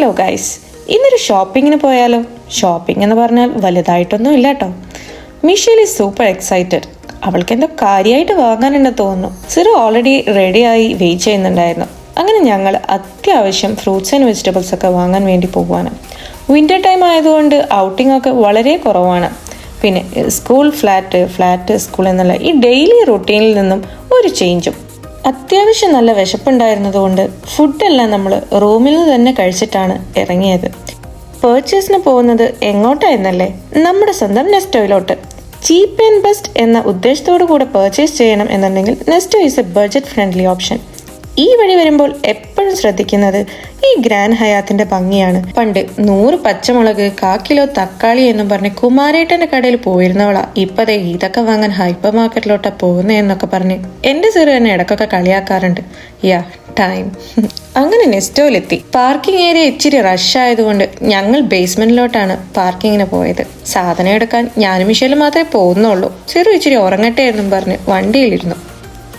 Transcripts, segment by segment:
Hello guys ഇന്നൊരു ഷോപ്പിങ്ങിന് പോയാലോ? ഷോപ്പിംഗ് എന്ന് പറഞ്ഞാൽ വലുതായിട്ടൊന്നും ഇല്ല കേട്ടോ മിഷേൽ ഈസ് സൂപ്പർ എക്സൈറ്റഡ്. അവൾക്ക് എന്തോ കാര്യമായിട്ട് വാങ്ങാനുണ്ടെന്ന് തോന്നുന്നു. സിറു ഓൾറെഡി റെഡിയായി വെയിറ്റ് ചെയ്യുന്നുണ്ടായിരുന്നു. അങ്ങനെ ഞങ്ങൾ അത്യാവശ്യം ഫ്രൂട്ട്സ് ആൻഡ് വെജിറ്റബിൾസ് ഒക്കെ വാങ്ങാൻ വേണ്ടി പോകുവാണ് വിന്റർ ടൈം ആയതുകൊണ്ട് ഔട്ടിംഗ് ഒക്കെ വളരെ കുറവാണ്. പിന്നെ സ്കൂൾ ഫ്ലാറ്റ് ഫ്ലാറ്റ് സ്കൂൾ എന്നുള്ള ഈ ഡെയിലി റൊട്ടീനിൽ നിന്നും ഒരു ചേഞ്ചും അത്യാവശ്യം നല്ല വിശപ്പുണ്ടായിരുന്നതുകൊണ്ട് ഫുഡെല്ലാം നമ്മൾ റൂമിൽ നിന്ന് തന്നെ കഴിച്ചിട്ടാണ് ഇറങ്ങിയത്. പേർച്ചേസിന് പോകുന്നത് എങ്ങോട്ടായിരുന്നല്ലേ നമ്മുടെ സ്വന്തം നെസ്റ്റോയിലോട്ട്. ചീപ്പ് ആൻഡ് ബെസ്റ്റ് എന്ന ഉദ്ദേശത്തോടു കൂടെ പർച്ചേസ് ചെയ്യണം എന്നുണ്ടെങ്കിൽ Nesto is a budget friendly option ഈ വഴി വരുമ്പോൾ എപ്പോഴും ശ്രദ്ധിക്കുന്നത് ഈ ഗ്രാൻഡ് ഹയാത്തിന്റെ ഭംഗിയാണ്. പണ്ട് നൂറ് പച്ചമുളക് കാക്കിലോ തക്കാളി എന്നും പറഞ്ഞ് കുമാരേട്ടന്റെ കടയിൽ പോയിരുന്നവളാ. ഇപ്പതേ ഇതൊക്കെ വാങ്ങാൻ ഹൈപ്പർ മാർക്കറ്റിലോട്ടാ പോകുന്നേ എന്നൊക്കെ പറഞ്ഞ് എന്റെ ചെറു എന്നെ ഇടക്കൊക്കെ കളിയാക്കാറുണ്ട്. യാ ടൈം അങ്ങനെ നെസ്റ്റോയിലെത്തി. പാർക്കിംഗ് ഏരിയ ഇച്ചിരി റഷ് ആയതുകൊണ്ട് ഞങ്ങൾ ബേസ്മെന്റിലോട്ടാണ് പാർക്കിങ്ങിന് പോയത്. സാധനം എടുക്കാൻ ഞാനും മിഷേലും മാത്രമേ പോകുന്നുള്ളൂ. ചെറു ഇച്ചിരി ഉറങ്ങട്ടെ എന്നും പറഞ്ഞ് വണ്ടിയിലിരുന്നു.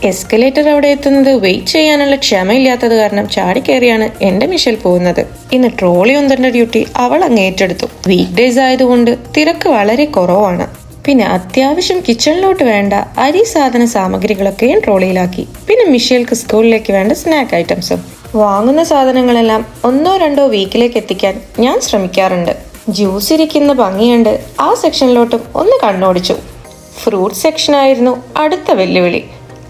എസ്കലേറ്റർ അവിടെ എത്തുന്നത് വെയിറ്റ് ചെയ്യാനുള്ള ക്ഷമയില്ലാത്തത് കാരണം ചാടിക്കയറിയാണ് എന്റെ മിഷൽ പോകുന്നത്. ഇന്ന് ട്രോളി ഒന്നിന്റെ ഡ്യൂട്ടി അവൾ അങ്ങ് ഏറ്റെടുത്തു. വീക്ക് ഡേയ്സ് ആയതുകൊണ്ട് തിരക്ക് വളരെ കുറവാണ്. പിന്നെ അത്യാവശ്യം കിച്ചണിലോട്ട് വേണ്ട അരി സാധന സാമഗ്രികളൊക്കെയും ട്രോളിയിലാക്കി പിന്നെ മിഷേൽക്ക് സ്കൂളിലേക്ക് വേണ്ട സ്നാക്ക് ഐറ്റംസും വാങ്ങുന്ന സാധനങ്ങളെല്ലാം ഒന്നോ രണ്ടോ വീക്കിലേക്ക് എത്തിക്കാൻ ഞാൻ ശ്രമിക്കാറുണ്ട്. ജ്യൂസ് ഇരിക്കുന്ന ഭംഗിയുണ്ട്. ആ സെക്ഷനിലോട്ടും ഒന്ന് കണ്ണോടിച്ചു. ഫ്രൂട്ട് സെക്ഷനായിരുന്നു അടുത്ത വെല്ലുവിളി.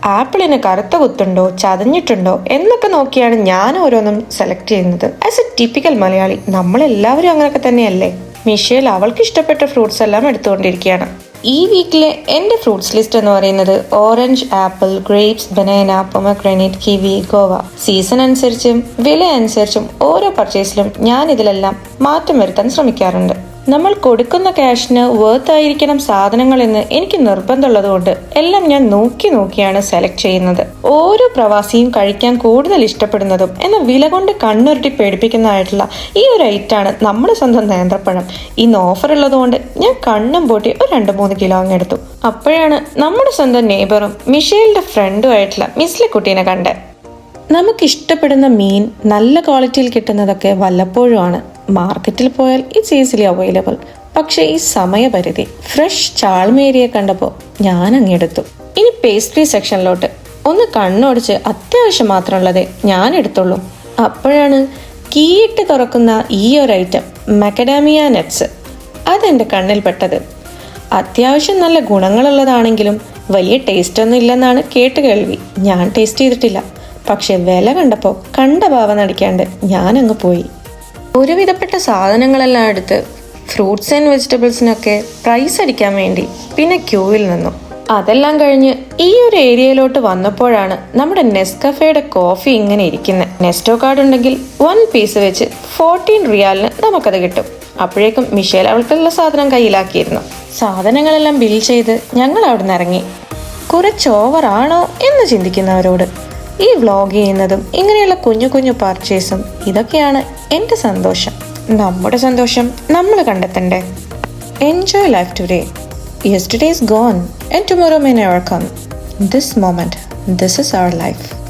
ആപ്പിളിന് കറുത്ത കുത്തുണ്ടോ ചതഞ്ഞിട്ടുണ്ടോ എന്നൊക്കെ നോക്കിയാണ് ഞാൻ ഓരോന്നും സെലക്ട് ചെയ്യുന്നത്. ആസ് എ ടിപ്പിക്കൽ മലയാളി നമ്മളെല്ലാവരും അങ്ങനെയൊക്കെ തന്നെയല്ലേ? മിഷേൽ അവൾക്ക് ഇഷ്ടപ്പെട്ട ഫ്രൂട്ട്സ് എല്ലാം എടുത്തുകൊണ്ടിരിക്കുകയാണ്. ഈ വീക്കിലെ എന്റെ ഫ്രൂട്ട്സ് ലിസ്റ്റ് എന്ന് പറയുന്നത് orange apple grapes banana pomegranate kiwi guava season അനുസരിച്ചും വില അനുസരിച്ചും ഓരോ പർച്ചേസിലും ഞാൻ ഇതിലെല്ലാം മാറ്റം വരുത്താൻ ശ്രമിക്കാറുണ്ട്. നമ്മൾ കൊടുക്കുന്ന ക്യാഷിന് വേർത്ത് ആയിരിക്കണം സാധനങ്ങൾ എന്ന് എനിക്ക് നിർബന്ധമുള്ളതുകൊണ്ട് എല്ലാം ഞാൻ നോക്കി നോക്കിയാണ് സെലക്ട് ചെയ്യുന്നത്. ഓരോ പ്രവാസിയും കഴിക്കാൻ കൂടുതൽ ഇഷ്ടപ്പെടുന്നതും എന്ന വില കൊണ്ട് കണ്ണുരുട്ടി പേടിപ്പിക്കുന്നതായിട്ടുള്ള ഈ ഒരു ഐറ്റാണ് നമ്മുടെ സ്വന്തം നേന്ത്രപ്പഴം. ഇന്ന് ഓഫർ ഉള്ളതുകൊണ്ട് ഞാൻ കണ്ണും പൂട്ടി ഒരു രണ്ട് മൂന്ന് കിലോ അങ്ങ് എടുത്തു. അപ്പോഴാണ് നമ്മുടെ സ്വന്തം നെയ്ബറും മിഷേലിന്റെ ഫ്രണ്ടും ആയിട്ടുള്ള മിസ്ലി കുട്ടീനെ കണ്ടത്. നമുക്ക് ഇഷ്ടപ്പെടുന്ന മീൻ നല്ല ക്വാളിറ്റിയിൽ കിട്ടുന്നതൊക്കെ വല്ലപ്പോഴുമാണ് മാർക്കറ്റിൽ പോയാൽ ഇറ്റ്സ് ഈസിലി അവൈലബിൾ പക്ഷേ ഈ സമയപരിധി ഫ്രഷ് ചാൾമേരിയെ കണ്ടപ്പോൾ ഞാൻ അങ്ങെടുത്തു ഇനി പേസ്ട്രി സെക്ഷനിലോട്ട് ഒന്ന് കണ്ണോടിച്ച് അത്യാവശ്യം മാത്രമുള്ളതേ ഞാൻ എടുത്തുള്ളൂ. അപ്പോഴാണ് കീയിട്ട് തുറക്കുന്ന ഈ ഒരു ഐറ്റം മക്കഡാമിയ നട്ട്സ് അതെന്റെ കണ്ണിൽപ്പെട്ടത് അത്യാവശ്യം നല്ല ഗുണങ്ങളുള്ളതാണെങ്കിലും വലിയ ടേസ്റ്റ് ഒന്നും ഇല്ലെന്നാണ് കേട്ട് കേൾവി. ഞാൻ ടേസ്റ്റ് ചെയ്തിട്ടില്ല. പക്ഷെ വില കണ്ടപ്പോൾ കണ്ട ഭാവം നടിക്കാണ്ട് ഞാൻ അങ്ങ് പോയി. ഒരുവിധപ്പെട്ട സാധനങ്ങളെല്ലാം എടുത്ത് ഫ്രൂട്ട്സ് ആൻഡ് വെജിറ്റബിൾസിനൊക്കെ പ്രൈസ് അടിക്കാൻ വേണ്ടി പിന്നെ ക്യൂവിൽ നിന്നു. അതെല്ലാം കഴിഞ്ഞ് ഈ ഒരു ഏരിയയിലോട്ട് വന്നപ്പോഴാണ് നമ്മുടെ നെസ്കഫയുടെ കോഫി ഇങ്ങനെ ഇരിക്കുന്നത് നെസ്റ്റോ കാർഡ് ഉണ്ടെങ്കിൽ വൺ പീസ് വെച്ച് ഫോർട്ടീൻ റിയാലിന് നമുക്കത് കിട്ടും. അപ്പോഴേക്കും മിഷേൽ അവൾക്കുള്ള സാധനം കയ്യിലാക്കിയിരുന്നു. സാധനങ്ങളെല്ലാം ബിൽ ചെയ്ത് ഞങ്ങൾ അവിടെ നിന്ന് ഇറങ്ങി. കുറച്ച് ഓവറാണോ എന്ന് ചിന്തിക്കുന്നവരോട് ഈ വ്ളോഗ് ചെയ്യുന്നതും ഇങ്ങനെയുള്ള കുഞ്ഞു കുഞ്ഞു പർച്ചേസും ഇതൊക്കെയാണ് എന്റെ സന്തോഷം. നമ്മുടെ സന്തോഷം നമ്മൾ കണ്ടെത്തണ്ടേ. Enjoy life today yesterday is gone and tomorrow may never come this moment this is our life